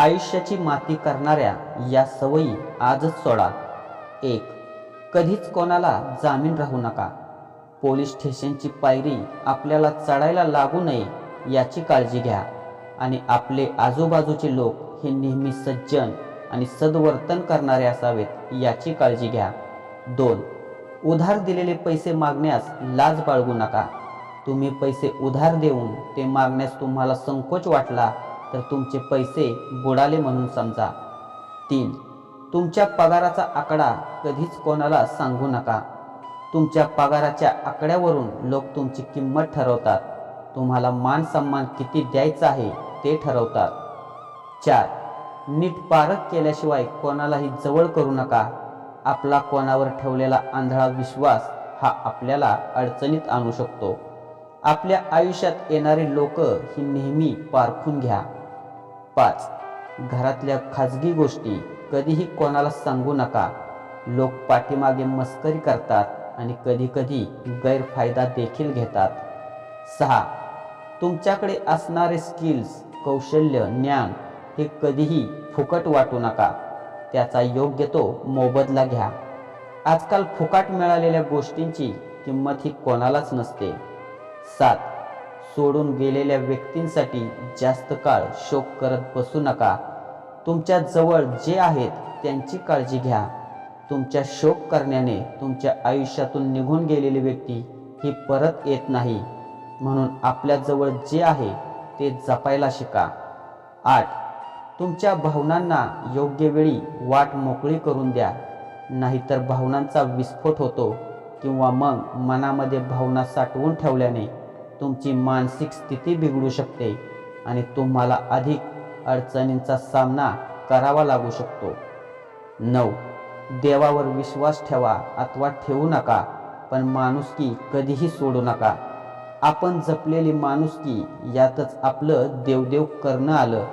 आयुष्याची माती करणाऱ्या या सवयी आजच सोडा. एक कधीच कोणाला जामीन राहू नका. पोलीस स्टेशनची पायरी आपल्याला चढायला लागू नये याची काळजी घ्या आणि आपले आजूबाजूचे लोक हे नेहमी सज्जन आणि सद्वर्तन करणारे असावेत याची काळजी घ्या. दोन उधार दिलेले पैसे मागण्यास लाज बाळगू नका. तुम्ही पैसे उधार देऊन ते मागण्यास तुम्हाला संकोच वाटला तर तुमचे पैसे बुडाले म्हणून समजा. तीन तुमच्या पगाराचा आकडा कधीच कोणाला सांगू नका. तुमच्या पगाराच्या आकड्यावरून लोक तुमची किंमत ठरवतात. तुम्हाला मान सन्मान किती द्यायचा आहे ते ठरवतात. चार नीट पारख केल्याशिवाय कोणालाही जवळ करू नका. आपला कोणावर ठेवलेला आंधळा विश्वास हा आपल्याला अडचणीत आणू शकतो. आपल्या आयुष्यात येणारी लोक ही नेहमी पारखून घ्या. पाच. घरातल्या खाजगी गोष्टी कधीही कोणाला सांगू नका. लोक पाठीमागे मस्करी करतात आणि कधीकधी गैरफायदा देखील घेतात. सहा. तुमच्याकडे असणारे स्किल्स कौशल्य ज्ञान हे कधीही फुकट वाटू नका. त्याचा योग्य तो मोबदला घ्या. आजकाल फुकट मिळालेल्या गोष्टींची किंमत ही कोणालाच नसते. सात. सोडून गेलेल्या व्यक्तींसाठी जास्त काळ शोक करत बसू नका. तुमच्या जवळ जे आहेत त्यांची काळजी घ्या. तुमच्या शोक करण्याने तुमच्या आयुष्यातून निघून गेलेली व्यक्ती ही परत येत नाही. म्हणून आपल्याजवळ जे आहे ते जपायला शिका. आठ. तुमच्या भावनांना योग्य वेळी वाट मोकळी करून द्या. नाहीतर भावनांचा विस्फोट होतो किंवा मग मनामध्ये भावना साठवून ठेवल्याने तुमची मानसिक स्थिती बिघडू शकते आणि तुम्हाला अधिक अडचणींचा सामना करावा लागू शकतो. नऊ. देवावर विश्वास ठेवा अथवा ठेवू नका पण माणुसकी कधीही सोडू नका. आपण जपलेली माणुसकी यातच आपलं देवदेव करणं आलं.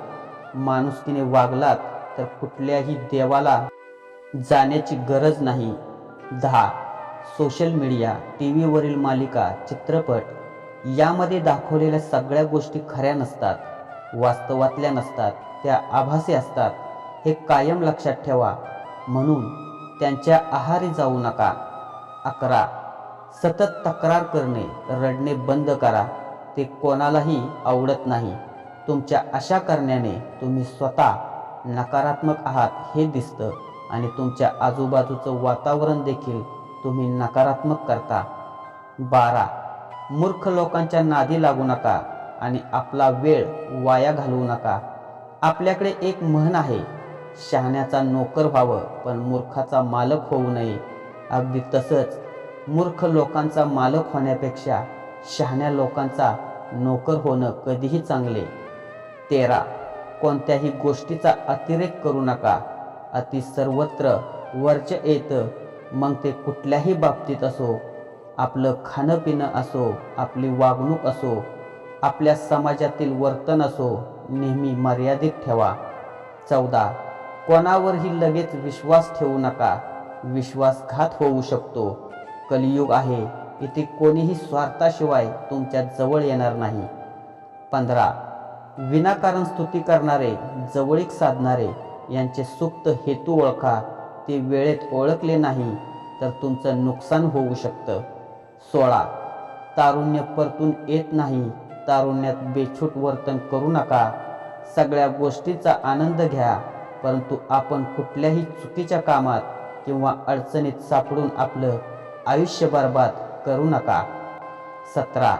माणुसकीने वागलात तर कुठल्याही देवाला जाण्याची गरज नाही. दहा. सोशल मीडिया टी व्हीवरील मालिका चित्रपट यामध्ये दाखवलेल्या सगळ्या गोष्टी खऱ्या नसतात वास्तवातल्या नसतात त्या आभासी असतात. हे कायम लक्षात ठेवा. म्हणून त्यांच्या आहारी जाऊ नका. अकरा. सतत तक्रार करणे रडणे बंद करा. ते कोणालाही आवडत नाही. तुमच्या अशा करण्याने तुम्ही स्वतः नकारात्मक आहात हे दिसतं आणि तुमच्या आजूबाजूचं वातावरण देखील तुम्ही नकारात्मक करता. बारा. मूर्ख लोकांच्या नादी लागू नका आणि आपला वेळ वाया घालवू नका. आपल्याकडे एक म्हण आहे शहाण्याचा नोकर व्हावं पण मूर्खाचा मालक होऊ नये. अगदी तसंच मूर्ख लोकांचा मालक होण्यापेक्षा शहाण्या लोकांचा नोकर होणं कधीही चांगले. तेरा कोणत्याही गोष्टीचा अतिरेक करू नका. अति सर्वत्र वरच येतं मग ते कुठल्याही बाबतीत असो आपलं खाणं पिणं असो आपली वागणूक असो आपल्या समाजातील वर्तन असो नेहमी मर्यादित ठेवा. चौदा. कोणावरही लगेच विश्वास ठेवू नका. विश्वासघात होऊ शकतो. कलियुग आहे. इथे कोणीही स्वार्थाशिवाय तुमच्या जवळ येणार नाही. पंधरा. विनाकारण स्तुती करणारे जवळीक साधणारे यांचे सुप्त हेतू ओळखा. ते वेळेत ओळखले नाही तर तुमचं नुकसान होऊ शकतं. सोळा. तारुण्य परतून येत नाही. तारुण्यात बेछूट वर्तन करू नका. सगळ्या गोष्टीचा आनंद घ्या. परंतु आपण कुठल्याही चुकीच्या कामात किंवा अडचणीत सापडून आपलं आयुष्य बर्बाद करू नका. सतरा.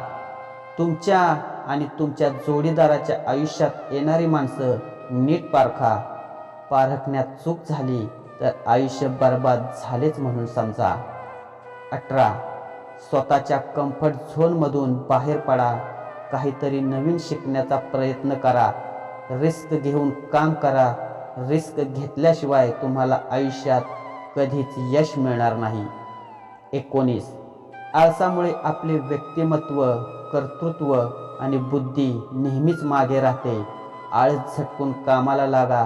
तुमच्या आणि तुमच्या जोडीदाराच्या आयुष्यात येणारी माणसं नीट पारखा. पारखण्यात चूक झाली तर आयुष्य बर्बाद झालेच म्हणून समजा. अठरा. स्वतःच्या कम्फर्ट झोनमधून बाहेर पडा. काहीतरी नवीन शिकण्याचा प्रयत्न करा. रिस्क घेऊन काम करा. रिस्क घेतल्याशिवाय तुम्हाला आयुष्यात कधीच यश मिळणार नाही. एकोणीस. आळसामुळे आपले व्यक्तिमत्व कर्तृत्व आणि बुद्धी नेहमीच मागे राहते. आळस झटकून कामाला लागा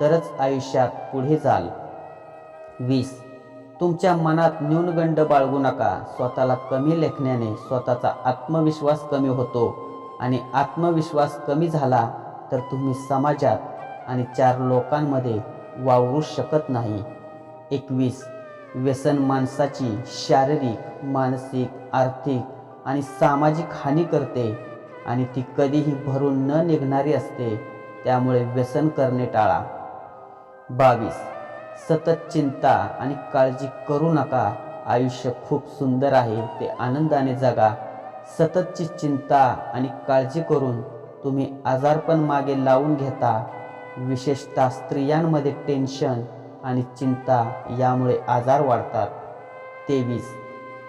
तरच आयुष्यात पुढे जाल. वीस. तुमच्या मनात न्यूनगंड बाळगू नका. स्वतःला कमी लेखण्याने स्वतःचा आत्मविश्वास कमी होतो. आणि आत्मविश्वास कमी झाला तर तुम्ही समाजात आणि चार लोकांमध्ये वावरू शकत नाही. एकवीस व्यसन माणसाची शारीरिक मानसिक आर्थिक आणि सामाजिक हानी करते आणि ती कधीही भरून न निघणारी असते. त्यामुळे व्यसन करणे टाळा. बावीस सतत चिंता आणि काळजी करू नका. आयुष्य खूप सुंदर आहे ते आनंदाने जगा. सततची चिंता आणि काळजी करून तुम्ही आजारपण मागे लावून घेता. विशेषतः स्त्रियांमध्ये टेन्शन आणि चिंता यामुळे आजार वाढतात. तेवीस.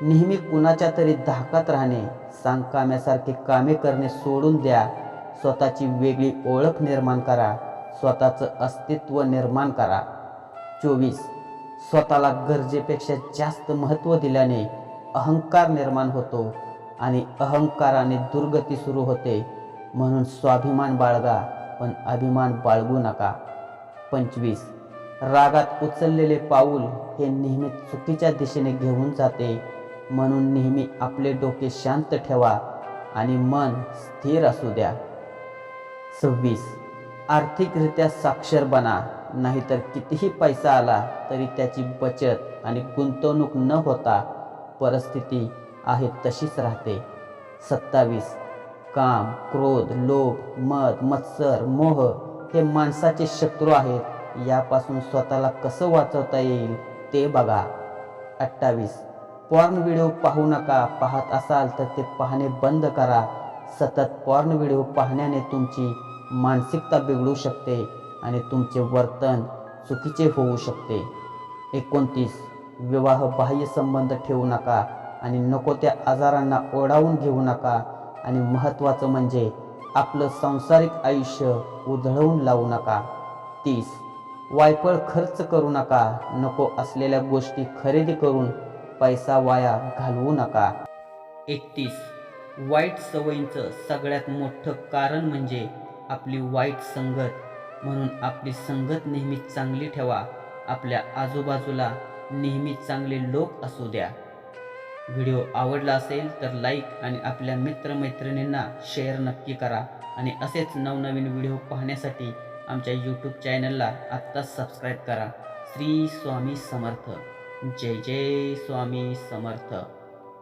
नेहमी कुणाच्या तरी धाकात राहणे सांगकाम्यासारखे कामे करणे सोडून द्या. स्वतःची वेगळी ओळख निर्माण करा. स्वतःचं अस्तित्व निर्माण करा. चोवीस. स्वतःला गरजेपेक्षा जास्त महत्त्व दिल्याने अहंकार निर्माण होतो आणि अहंकाराने दुर्गती सुरू होते. म्हणून स्वाभिमान बाळगा पण अभिमान बाळगू नका. पंचवीस. रागात उचललेले पाऊल हे नेहमी चुकीच्या दिशेने घेऊन जाते. म्हणून नेहमी आपले डोके शांत ठेवा आणि मन स्थिर असू द्या. सव्वीस. आर्थिकरित्या साक्षर बना. नाहीतर कितीही पैसा आला तरी त्याची बचत आणि गुंतवणूक न होता परिस्थिती आहे तशीच राहते. सत्तावीस. काम क्रोध लोभ मद मत्सर मोह हे माणसाचे शत्रू आहेत. यापासून स्वतःला कसं वाचवता येईल ते बघा. अठ्ठावीस. पॉर्न व्हिडिओ पाहू नका. पाहत असाल तर ते पाहणे बंद करा. सतत पॉर्न व्हिडिओ पाहण्याने तुमची मानसिकता बिघडू शकते. आणि तुमचे वर्तन चुकीचे होऊ शकते. एकोणतीस. विवाह बाह्य संबंध ठेवू नका आणि नको त्या आजारांना ओढावून घेऊ नका आणि महत्त्वाचं म्हणजे आपलं सांसारिक आयुष्य उधळवून लावू नका. तीस. वायफळ खर्च करू नका नको असलेल्या गोष्टी खरेदी करून पैसा वाया घालवू नका. एकतीस. वाईट सवयींचं सगळ्यात मोठं कारण म्हणजे आपली वाईट संगत. म्हणून आपली संगत नेहमी चांगली ठेवा. आपल्या आजूबाजूला नेहमी चांगले लोक असू द्या. व्हिडिओ आवडला असेल तर लाईक आणि आपल्या मित्रमैत्रिणींना शेअर नक्की करा. आणि असेच नवनवीन व्हिडिओ पाहण्यासाठी आमच्या यूट्यूब चॅनलला आत्ताच सबस्क्राईब करा. श्री स्वामी समर्थ. जय जय स्वामी समर्थ.